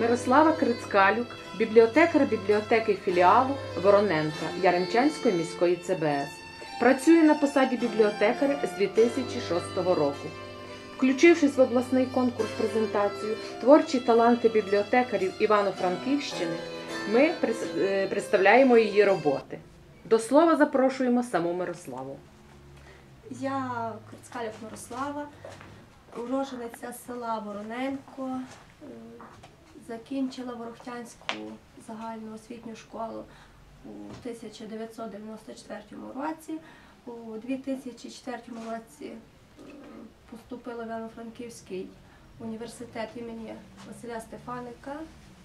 Мирослава Крицкалюк, бібліотекар бібліотеки філіалу Вороненка Яремчанської міської ЦБС. Працює на посаді бібліотекаря з 2006 року. Включившись в обласний конкурс презентацію Творчі таланти бібліотекарів Івано-Франківщини, ми е, представляємо її роботи. До слова запрошуємо саму Мирославу. Я Крицкалюк Мирослава, урожениця села Вороненко, закінчила Ворохтянську загальну освітню школу у 1994 році. У 2004 році е, поступила в Івано-Франківський університет імені Василя Стефаника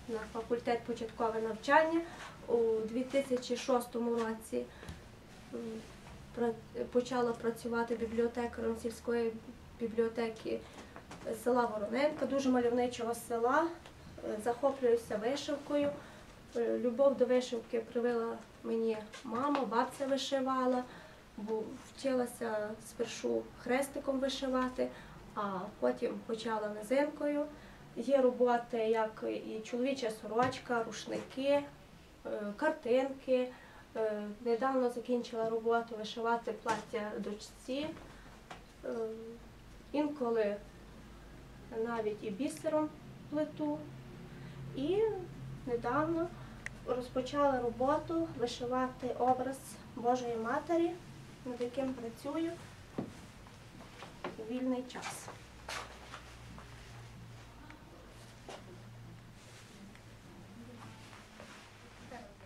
на факультет початкове навчання. У 2006 році почала працювати бібліотекарем сільської бібліотеки села Вороненка, дуже мальовничого села. Захоплююся вишивкою. Е, Любов до вишивки привила мені мама, бабця вишивала, бо вчилася спершу хрестиком вишивати, а потім почала низинкою. Є роботи, як і чоловіча сорочка, рушники, е, картинки. Е, Недавно закінчила роботу вишивати плаття дочці. Інколи навіть і бісером плету. І недавно розпочала роботу вишивати образ Божої Матері, над яким працюю у вільний час.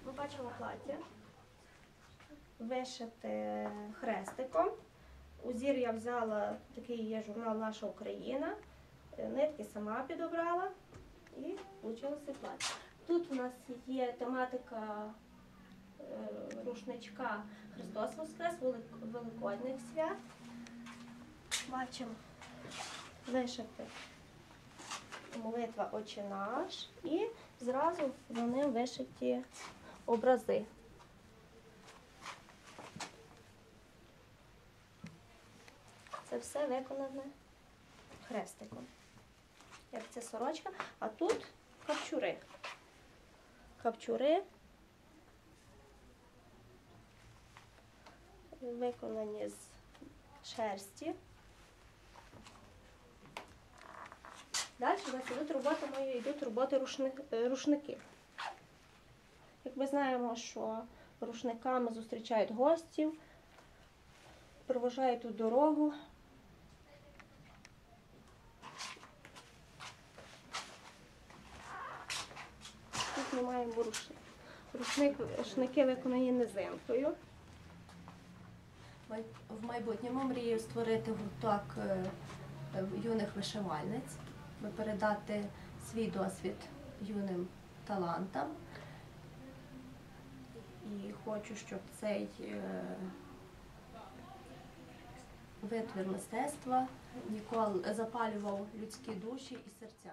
Ми бачимо плаття вишити хрестиком. Узір я взяла такий є журнал Наша Україна. Нитки сама підобрала і вийшло плаття. Тут у нас є тематика е, рушничка Христос Воскрес, Велик- Великодних свят. Бачимо вишити молитва Отче наш і зразу за ним вишиті образи. Це все виконане хрестиком. Як це сорочка, а тут капчури. Капчури виконані з шерсті. Далі у нас йдуть роботи мої, йдуть роботи е, рушники. Як ми знаємо, що рушниками зустрічають гостів, проважають у дорогу. Ми маємо рушник. Рушник, рушники виконані низинкою. В майбутньому мрію створити гурток е, е, юних вишивальниць, передати свій досвід юним талантам. І хочу, щоб цей е, витвір мистецтва ніколи запалював людські душі і серця.